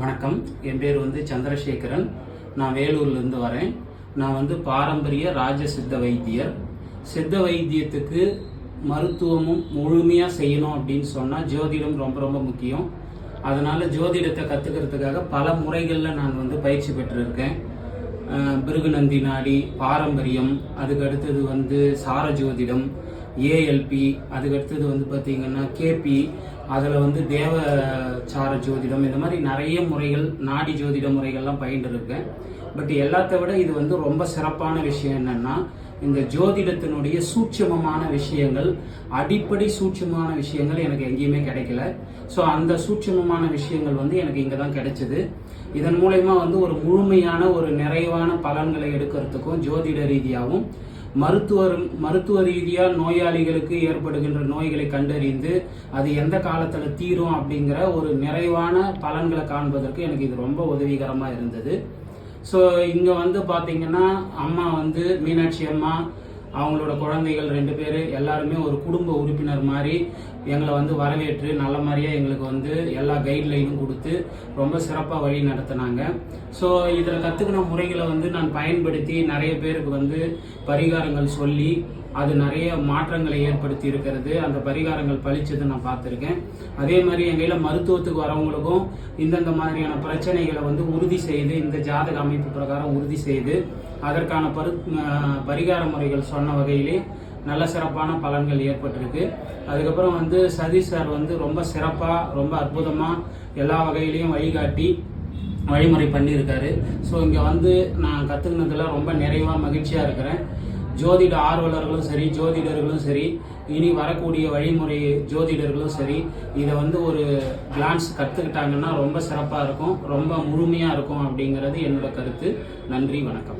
வணக்கம். என் பேர் வந்து சந்திரசேகரன். நான் வேலூர்லேருந்து வரேன். நான் வந்து பாரம்பரிய ராஜ சித்த வைத்தியர். சித்த வைத்தியத்துக்கு மருத்துவமும் முழுமையாக செய்யணும் அப்படின்னு சொன்னால் ஜோதிடம் ரொம்ப ரொம்ப முக்கியம். அதனால் ஜோதிடத்தை கற்றுக்கிறதுக்காக பல முறைகளில் நான் வந்து பயிற்சி பெற்றிருக்கேன். பிருகுநந்தி நாடி பாரம்பரியம் அதுக்கு அடுத்தது வந்து சார ஜோதிடம் ஏஎல்பி அதுக்கு அடுத்தது வந்து பார்த்தீங்கன்னா கேபி அதில் வந்து தேவச்சார ஜோதிடம் இந்த மாதிரி நிறைய முறைகள் நாடி ஜோதிட முறைகள்லாம் பயின்று இருக்கேன் பட் எல்லாத்த விட இது வந்து ரொம்ப சிறப்பான விஷயம் என்னன்னா இந்த ஜோதிடத்தினுடைய சூட்சமமான விஷயங்கள் அடிப்படை சூட்சமான விஷயங்கள் எனக்கு எங்கேயுமே கிடைக்கல. ஸோ அந்த சூட்சமமான விஷயங்கள் வந்து எனக்கு இங்கே தான் கிடைச்சிது. இதன் மூலயமா வந்து ஒரு முழுமையான ஒரு நிறைவான பலன்களை எடுக்கிறதுக்கும் ஜோதிட ரீதியாகவும் மருத்துவர் மருத்துவ ரீதியாக நோயாளிகளுக்கு ஏற்படுகின்ற நோய்களை கண்டறிந்து அது எந்த காலத்தில் தீரும் அப்படிங்கிற ஒரு நிறைவான பலன்களை காண்பதற்கு எனக்கு இது ரொம்ப உதவிகரமாக இருந்தது. ஸோ இங்கே வந்து பார்த்தீங்கன்னா அம்மா வந்து மீனாட்சி அம்மா அவங்களோட குழந்தைகள் ரெண்டு பேர் எல்லாருமே ஒரு குடும்ப உறுப்பினர் மாதிரி எங்களை வந்து வரவேற்று நல்ல மாதிரியாக எங்களுக்கு வந்து எல்லா கைட்லைனும் கொடுத்து ரொம்ப சிறப்பாக வழி நடத்தினாங்க. ஸோ இதில் கற்றுக்கின முறைகளை வந்து நான் பயன்படுத்தி நிறைய பேருக்கு வந்து பரிகாரங்கள் சொல்லி அது நிறைய மாற்றங்களை ஏற்படுத்தி இருக்கிறது. அந்த பரிகாரங்கள் பழிச்சதை நான் பார்த்துருக்கேன். அதே மாதிரி என் கையில் மருத்துவத்துக்கு வரவங்களுக்கும் இந்தந்த மாதிரியான பிரச்சனைகளை வந்து உறுதி செய்து இந்த ஜாதக அமைப்பு பிரகாரம் உறுதி செய்து அதற்கான பரு பரிகார முறைகள் சொன்ன வகையிலே நல்ல சிறப்பான பலன்கள் ஏற்பட்டிருக்கு. அதுக்கப்புறம் வந்து சதீஷ் சார் வந்து ரொம்ப சிறப்பாக ரொம்ப அற்புதமாக எல்லா வகையிலையும் வழிகாட்டி வழிமுறை பண்ணியிருக்காரு. ஸோ இங்கே வந்து நான் கற்றுக்கினதில் ரொம்ப நிறைவாக மகிழ்ச்சியாக இருக்கிறேன். ஜோதிட ஆர்வலர்களும் சரி ஜோதிடர்களும் சரி இனி வரக்கூடிய வழிமுறை ஜோதிடர்களும் சரி இதை வந்து ஒரு கிளான்ஸ் கற்றுக்கிட்டாங்கன்னா ரொம்ப சிறப்பாக இருக்கும் ரொம்ப முழுமையாக இருக்கும் அப்படிங்கிறது என்னோட கருத்து. நன்றி வணக்கம்.